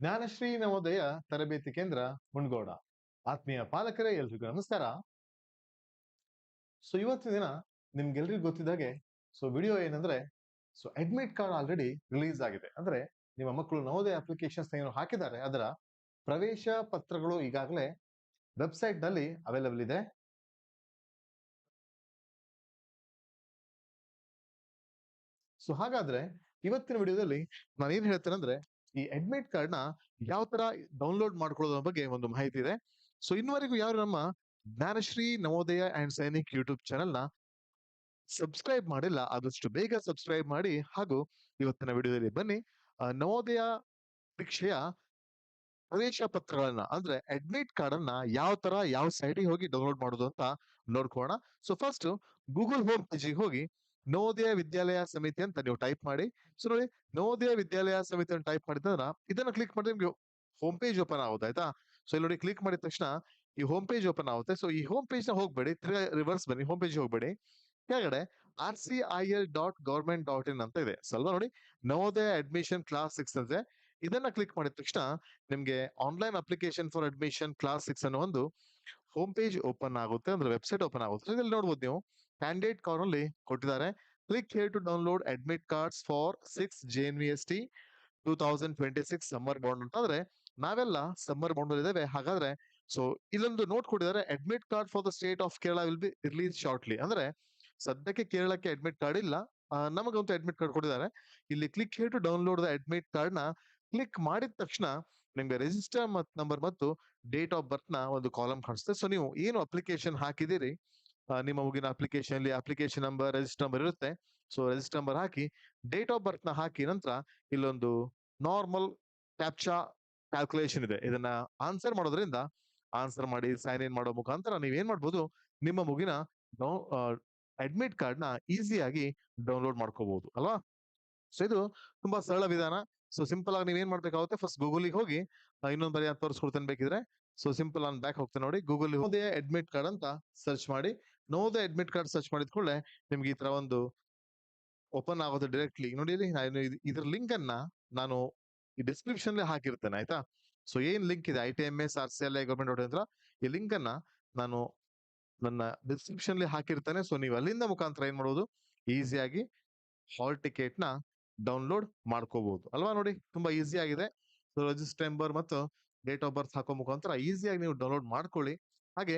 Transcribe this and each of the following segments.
ಜ್ಞಾನಶ್ರೀ ನವೋದಯ ತರಬೇತಿ ಕೇಂದ್ರ ಮುಂಡಗೋಡ ಆತ್ಮೀಯ ಪಾಲಕರೇ, ಎಲ್ರಿಗೂ ನಮಸ್ಕಾರ. ಸೊ ಇವತ್ತಿನ ದಿನ ನಿಮ್ಗೆಲ್ರಿಗೂ ಗೊತ್ತಿದ್ದಾಗೆ ಸೊ ವಿಡಿಯೋ ಏನಂದ್ರೆ so admit card already release ಆಗಿದೆ. ಅಂದ್ರೆ ನಿಮ್ಮ ಮಕ್ಕಳು ನವೋದಯ ಅಪ್ಲಿಕೇಶನ್ಸ್ ಏನು ಹಾಕಿದ್ದಾರೆ, ಅದರ ಪ್ರವೇಶ ಪತ್ರಗಳು ಈಗಾಗಲೇ ವೆಬ್ಸೈಟ್ನಲ್ಲಿ ಅವೈಲಬಲ್ ಇದೆ. ಸೊ ಹಾಗಾದ್ರೆ ಇವತ್ತಿನ ವಿಡಿಯೋದಲ್ಲಿ ನಾನು ಏನ್ ಹೇಳ್ತೇನೆ ಅಂದ್ರೆ ಈ ಅಡ್ಮಿಟ್ ಕಾರ್ಡ್ನ ಯಾವ ತರ ಡೌನ್ಲೋಡ್ ಮಾಡ್ಕೊಳ್ಳೋದ್ರ ಬಗ್ಗೆ ಒಂದು ಮಾಹಿತಿ ಇದೆ. ಸೊ ಇನ್ನುವರೆಗೂ ಯಾರು ನಮ್ಮ ಜ್ಞಾನಶ್ರೀ ನವೋದಯ ಅಂಡ್ ಸೈನಿಕ್ ಯೂಟ್ಯೂಬ್ ಚಾನೆಲ್ನ ಸಬ್ಸ್ಕ್ರೈಬ್ ಮಾಡಿಲ್ಲ ಆದಷ್ಟು ಬೇಗ ಸಬ್ಸ್ಕ್ರೈಬ್ ಮಾಡಿ ಹಾಗೂ ಇವತ್ತಿನ ವಿಡಿಯೋದಲ್ಲಿ ಬನ್ನಿ. ನವೋದಯ ಪರೀಕ್ಷೆಯ ಪ್ರವೇಶ ಪತ್ರಗಳನ್ನ ಅಂದ್ರೆ ಅಡ್ಮಿಟ್ ಕಾರ್ಡ್ ಅನ್ನ ಯಾವ ತರ ಯಾವ ಸೈಟಿಗೆ ಹೋಗಿ ಡೌನ್ಲೋಡ್ ಮಾಡೋದು ಅಂತ ನೋಡ್ಕೋಣ ಸೊ ಫಸ್ಟ್ ಗೂಗಲ್ ಹೋಮ್ ಪೇಜಿಗೆ ಹೋಗಿ ನವೋದಯ ವಿದ್ಯಾಲಯ ಸಮಿತಿ ಅಂತ ನೀವು ಟೈಪ್ ಮಾಡಿ. ಸೊ ನೋಡಿ, ನವೋದಯ ವಿದ್ಯಾಲಯ ಸಮಿತಿ ಅಂತ ಟೈಪ್ ಮಾಡಿದ್ರೆ ಇದನ್ನ ಕ್ಲಿಕ್ ಮಾಡಿದ್ರೆ ನಿಮ್ಗೆ ಹೋಮ್ ಪೇಜ್ ಓಪನ್ ಆಗುತ್ತೆ ಆಯ್ತಾ? ಸೊ ಇಲ್ಲಿ ನೋಡಿ ಕ್ಲಿಕ್ ಮಾಡಿದ ತಕ್ಷಣ ಈ ಹೋಮ್ ಪೇಜ್ ಓಪನ್ ಆಗುತ್ತೆ. ಸೊ ಈ ಹೋಮ್ ಪೇಜ್ನ ಹೋಗ್ಬೇಡಿ, ತಿರ್ಗಾ ರಿವರ್ಸ್ ಬನ್ನಿ, ಹೋಮ್ ಪೇಜ್ ಹೋಗ್ಬೇಡಿ. ಕೆಳಗಡೆ R C I L dot government dot in ಅಂತ ಇದೆ. ಸ್ವಲ್ಪ ನೋಡಿ? ನವೋದಯ ಅಡ್ಮಿಷನ್ ಕ್ಲಾಸ್ ಸಿಕ್ಸ್ ಅಂತ ಇದೆ. ಇದನ್ನ ಕ್ಲಿಕ್ ಮಾಡಿದ ತಕ್ಷಣ ನಿಮ್ಗೆ online application for admission class six ಅನ್ನೋ ಒಂದು ಹೋಮ್ ಪೇಜ್ ಓಪನ್ ಆಗುತ್ತೆ, ಅಂದ್ರೆ ವೆಬ್ಸೈಟ್ ಓಪನ್ ಆಗುತ್ತೆ. So ಇಲ್ಲಿ ನೋಡ್ಬೋದು ನೀವು, ಕ್ಯಾಂಡಿಡೇಟ್ ಕಾರ್ಡ್ ಕೊಟ್ಟಿದ್ದಾರೆ. Click here to download admit cards for six J N V S T two thousand twenty six summer bound ಅಂತ ಅಂದ್ರೆ ನಾವೆಲ್ಲ ಸಮ್ಮರ್ ಬಾಂಡ್ ಅಲ್ಲಿ ಇದಾವೆ ಹಾಗಾದ್ರೆ, ಸೊ, ಇಲ್ಲೊಂದು ನೋಟ್ ಕೊಟ್ಟಿದ್ದಾರೆ, admit card for the state of Kerala will be release shortly. ಅಂದ್ರೆ, ಸದ್ಯಕ್ಕೆ ಕೇರಳಕ್ಕೆ ಅಡ್ಮಿಟ್ ಕಾರ್ಡ್ ಇಲ್ಲ. ನಮಗಂತೂ ಅಡ್ಮಿಟ್ ಕಾರ್ಡ್ ಕೊಟ್ಟಿದ್ದಾರೆ. ಇಲ್ಲಿ click here to download the admit ಕಾರ್ಡ್ನ ಕ್ಲಿಕ್ ಮಾಡಿದ ತಕ್ಷಣ ನಿಮ್ಗೆ ರಿಜಿಸ್ಟರ್ ಮತ್ ನಂಬರ್ ಮತ್ತು ಡೇಟ್ ಆಫ್ ಬರ್ತ್ನ ಒಂದು ಕಾಲಮ್ ಕಾಣಿಸುತ್ತೆ. ಸೊ ನೀವು ಏನು ಅಪ್ಲಿಕೇಶನ್ ಹಾಕಿದಿರಿ ನಿಮ್ಮ ಮುಗಿನ ಅಪ್ಲಿಕೇಶನ್ ಅಲ್ಲಿ ಅಪ್ಲಿಕೇಶನ್ ನಂಬರ್ ರಿಜಿಸ್ಟರ್ ನಂಬರ್ ಇರುತ್ತೆ. ಸೊ ರಿಜಿಸ್ಟರ್ ನಂಬರ್ ಹಾಕಿ ಡೇಟ್ ಆಫ್ ಬರ್ತ್ನ ಹಾಕಿ ನಂತರ ಇಲ್ಲೊಂದು ನಾರ್ಮಲ್ ಕ್ಯಾಪ್ಚಾ ಕ್ಯಾಲ್ಕುಲೇಷನ್ ಇದೆ. ಇದನ್ನ ಆನ್ಸರ್ ಮಾಡೋದ್ರಿಂದ ಆನ್ಸರ್ ಮಾಡಿ ಸೈನ್ ಇನ್ ಮಾಡೋ ಮುಖಾಂತರ ನೀವ್ ಏನ್ ಮಾಡ್ಬೋದು? ನಿಮ್ಮ ಮುಗಿನ ಅಡ್ಮಿಟ್ ಕಾರ್ಡ್ನ ಈಸಿಯಾಗಿ ಡೌನ್ಲೋಡ್ ಮಾಡ್ಕೋಬಹುದು ಅಲ್ವಾ? ಸೊ ಇದು ತುಂಬಾ ಸರಳ ವಿಧಾನ. ಸೊ ಸಿಂಪಲ್ ಆಗಿ ನೀವ್ ಏನ್ ಮಾಡ್ಬೇಕಾಗುತ್ತೆ ಫಸ್ಟ್ ಗೂಗಲ್ಗೆ ಹೋಗಿ ಇನ್ನೊಂದು ಬರಿ ತೋರಿಸ್ಕೊಡ್ತೇನೆ ಬೇಕಿದ್ರೆ ಸೊ ಸಿಂಪಲ್ ಆನ್ ಬ್ಯಾಕ್ ಹೋಗ್ತೇನೆ ನೋಡಿ ಗೂಗಲ್ ಹೋದೇ ಅಡ್ಮಿಟ್ ಕಾರ್ಡ್ ಅಂತ ಸರ್ಚ್ ಮಾಡಿ ನೋದೇ ಅಡ್ಮಿಟ್ ಕಾರ್ಡ್ ಸರ್ಚ್ ಮಾಡಿದ ಕೂಡಲೇ ನಿಮ್ಗೆ ಈ ತರ ಒಂದು ಓಪನ್ ಆಗುತ್ತೆ ಡೈರೆಕ್ಟ್ಲಿ ನೋಡಿ ನಾನು ಇದ್ರ ಲಿಂಕ್ ಅನ್ನ ನಾನು ಈ ಡಿಸ್ಕ್ರಿಪ್ಷನ್ ಹಾಕಿರ್ತೇನೆ, ಆಯ್ತಾ? ಸೊ ಏನ್ ಲಿಂಕ್ ಇದೆ? I T M S R C L I government ಹತ್ರ ಈ ಲಿಂಕ್ ಅನ್ನ ನಾನು ನನ್ನ ಡಿಸ್ಕ್ರಿಪ್ಷನ್ ಹಾಕಿರ್ತೇನೆ. ಸೊ ನೀವು ಅಲ್ಲಿಂದ ಮುಖಾಂತರ ಏನ್ ಮಾಡೋದು ಈಸಿಯಾಗಿ ಹಾಲ್ ಟಿಕೆಟ್ನ ಡೌನ್ಲೋಡ್ ಮಾಡ್ಕೋಬಹುದು ಅಲ್ವಾ ನೋಡಿ? ತುಂಬಾ ಈಸಿ ಆಗಿದೆ. ಸೊ ರಿಜಿಸ್ಟರ್ ನಂಬರ್ ಮತ್ತು ಡೇಟ್ ಆಫ್ ಬರ್ತ್ ಹಾಕೋ ಮುಖಾಂತರ ಈಸಿಯಾಗಿ ನೀವು ಡೌನ್ಲೋಡ್ ಮಾಡ್ಕೊಳ್ಳಿ. ಹಾಗೆ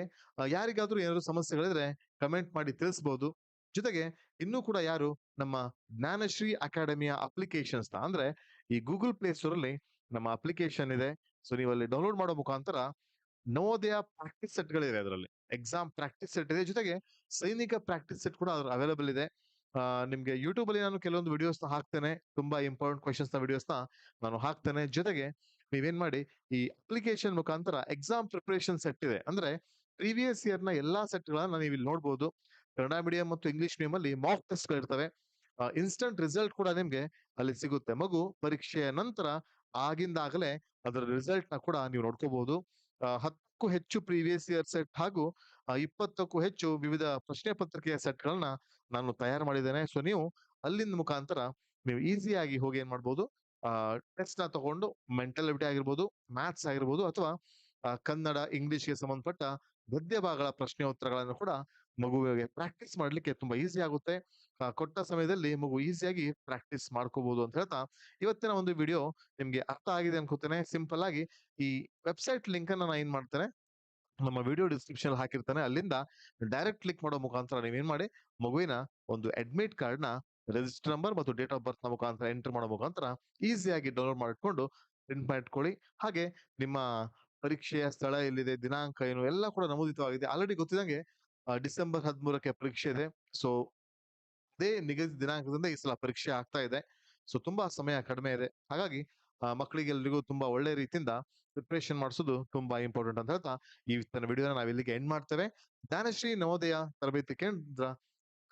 ಯಾರಿಗಾದ್ರೂ ಏನಾದ್ರು ಸಮಸ್ಯೆಗಳಿದ್ರೆ ಕಮೆಂಟ್ ಮಾಡಿ ತಿಳಿಸಬಹುದು ಜೊತೆಗೆ ಇನ್ನೂ ಕೂಡ ಯಾರು ನಮ್ಮ ಜ್ಞಾನಶ್ರೀ ಅಕಾಡೆಮಿಯ ಅಪ್ಲಿಕೇಶನ್ಸ್ನ ಅಂದ್ರೆ ಈ ಗೂಗಲ್ ಪ್ಲೇ ಸ್ಟೋರ್ ಅಲ್ಲಿ ನಮ್ಮ ಅಪ್ಲಿಕೇಶನ್ ಇದೆ. ಸೊ ನೀವು ಅಲ್ಲಿ ಡೌನ್ಲೋಡ್ ಮಾಡೋ ಮುಖಾಂತರ ನವೋದಯ ಪ್ರಾಕ್ಟೀಸ್ ಸೆಟ್ ಗಳಿವೆ ಅದರಲ್ಲಿ. ಎಕ್ಸಾಮ್ ಪ್ರಾಕ್ಟೀಸ್ ಸೆಟ್ ಇದೆ. ಜೊತೆಗೆ ಸೈನಿಕ ಪ್ರಾಕ್ಟೀಸ್ ಸೆಟ್ ಕೂಡ ಅದ್ರ ಅವೈಲೇಬಲ್ ಇದೆ. ನಿಮ್ಗೆ ಯೂಟ್ಯೂಬ್ ಅಲ್ಲಿ ನಾನು ಕೆಲವೊಂದು ವಿಡಿಯೋಸ್ನ ಹಾಕ್ತೇನೆ. ತುಂಬಾ ಇಂಪಾರ್ಟೆಂಟ್ ಕ್ವಶನ್ಸ್ನ ವಿಡಿಯೋಸ್ನ ನಾನು ಹಾಕ್ತೇನೆ. ಜೊತೆಗೆ ನೀವೇನ್ ಮಾಡಿ, ಈ ಅಪ್ಲಿಕೇಶನ್ ಮುಖಾಂತರ ಎಕ್ಸಾಮ್ ಪ್ರಿಪರೇಷನ್ ಸೆಟ್ ಇದೆ. ಅಂದ್ರೆ ಪ್ರೀವಿಯಸ್ ಇಯರ್ನ ಎಲ್ಲಾ ಸೆಟ್ ಗಳನ್ನ ನೀವು ಇಲ್ಲಿ ನೋಡ್ಬೋದು. ಕನ್ನಡ ಮೀಡಿಯಂ ಮತ್ತು ಇಂಗ್ಲಿಷ್ ಮೀಡಿಯಂ ಅಲ್ಲಿ ಮಾಕ್ ಟೆಸ್ಟ್ ಗಳಿರ್ತವೆ ಇನ್ಸ್ಟಂಟ್ ರಿಸಲ್ಟ್ ಕೂಡ ನಿಮ್ಗೆ ಅಲ್ಲಿ ಸಿಗುತ್ತೆ. ಮಗು ಪರೀಕ್ಷೆಯ ನಂತರ ಆಗಿಂದಾಗಲೇ ಅದರ ರಿಸಲ್ಟ್ನ ಕೂಡ ನೀವು ನೋಡ್ಕೋಬಹುದು ಹತ್ತಕ್ಕೂ ಹೆಚ್ಚು ಪ್ರೀವಿಯಸ್ ಇಯರ್ ಸೆಟ್ ಹಾಗೂ ಇಪ್ಪತ್ತಕ್ಕೂ ಹೆಚ್ಚು ವಿವಿಧ ಪ್ರಶ್ನೆ ಪತ್ರಿಕೆಯ ಸೆಟ್ಗಳನ್ನ ನಾನು ತಯಾರು ಮಾಡಿದ್ದೇನೆ. ಸೊ, ನೀವು ಅಲ್ಲಿಂದ ಮುಖಾಂತರ ನೀವು ಈಸಿಯಾಗಿ ಹೋಗಿ ಏನ್ ಮಾಡ್ಬೋದು ಟೆಸ್ಟ್ನ ತಗೊಂಡು ಮೆಂಟಲ್ ಎಬಿಲಿಟಿ ಆಗಿರ್ಬೋದು ಮ್ಯಾಥ್ಸ್ ಆಗಿರ್ಬೋದು ಅಥವಾ ಕನ್ನಡ ಇಂಗ್ಲಿಷ್ಗೆ ಸಂಬಂಧಪಟ್ಟ ಗದ್ಯ ಭಾಗಗಳ ಪ್ರಶ್ನೆ ಉತ್ತರಗಳನ್ನು ಕೂಡ ಮಗುವಿಗೆ ಪ್ರಾಕ್ಟೀಸ್ ಮಾಡ್ಲಿಕ್ಕೆ ತುಂಬಾ ಈಸಿ ಆಗುತ್ತೆ. ಕೊಟ್ಟ ಸಮಯದಲ್ಲಿ ಮಗು ಈಸಿಯಾಗಿ ಪ್ರಾಕ್ಟೀಸ್ ಮಾಡ್ಕೋಬಹುದು ಅಂತ ಹೇಳ್ತಾ ಇವತ್ತಿನ ಒಂದು ವಿಡಿಯೋ ನಿಮ್ಗೆ ಅರ್ಥ ಆಗಿದೆ ಅನ್ಕೋತೇನೆ. ಸಿಂಪಲ್ ಆಗಿ ಈ ವೆಬ್ಸೈಟ್ ಲಿಂಕ್ ಅನ್ನ ನಾನು ಏನ್ ಮಾಡ್ತೇನೆ? ನಮ್ಮ ವಿಡಿಯೋ ಡಿಸ್ಕ್ರಿಪ್ಷನ್ ಹಾಕಿರ್ತಾನೆ. ಅಲ್ಲಿಂದ ಡೈರೆಕ್ಟ್ ಕ್ಲಿಕ್ ಮಾಡೋ ಮುಖಾಂತರ ನೀವೇನ್ ಮಾಡಿ, ಮಗುವಿನ ಒಂದು ಅಡ್ಮಿಟ್ ಕಾರ್ಡ್ನ ರಿಜಿಸ್ಟರ್ ನಂಬರ್ ಮತ್ತು ಡೇಟ್ ಆಫ್ ಬರ್ತ್ನ ಮುಖಾಂತರ ಎಂಟರ್ ಮಾಡೋ ಮುಖಾಂತರ ಈಸಿಯಾಗಿ ಡೌನ್ಲೋಡ್ ಮಾಡಿಕೊಂಡು ಪ್ರಿಂಟ್ ಮಾಡಿಟ್ಕೊಳ್ಳಿ ಹಾಗೆ ನಿಮ್ಮ ಪರೀಕ್ಷೆಯ ಸ್ಥಳ ಎಲ್ಲಿದೆ, ದಿನಾಂಕ ಏನು, ಎಲ್ಲ ಕೂಡ ನಮೂದಿತವಾಗಿದೆ. ಆಲ್ರೆಡಿ ಗೊತ್ತಿದಂಗೆ ಡಿಸೆಂಬರ್ ಹದಿಮೂರಕ್ಕೆ ಪರೀಕ್ಷೆ ಇದೆ. ಸೊ ಅದೇ ನಿಗದಿತ ದಿನಾಂಕದಿಂದ ಈ ಸಲ ಪರೀಕ್ಷೆ ಆಗ್ತಾ ಇದೆ. ಸೊ ತುಂಬಾ ಸಮಯ ಕಡಿಮೆ ಇದೆ. ಹಾಗಾಗಿ ಆ, ಮಕ್ಕಳಿಗೆ ಎಲ್ರಿಗೂ ತುಂಬಾ ಒಳ್ಳೆ ರೀತಿಯಿಂದ ಪ್ರಿಪರೇಷನ್ ಮಾಡಿಸೋದು ತುಂಬಾ ಇಂಪಾರ್ಟೆಂಟ್ ಅಂತ ಹೇಳ್ತಾ ಈ ವಿಡಿಯೋನ ನಾವು ಇಲ್ಲಿಗೆ ಎಂಡ್ ಮಾಡ್ತೇವೆ. ಜ್ಞಾನಶ್ರೀ ನವೋದಯ ತರಬೇತಿ ಕೇಂದ್ರ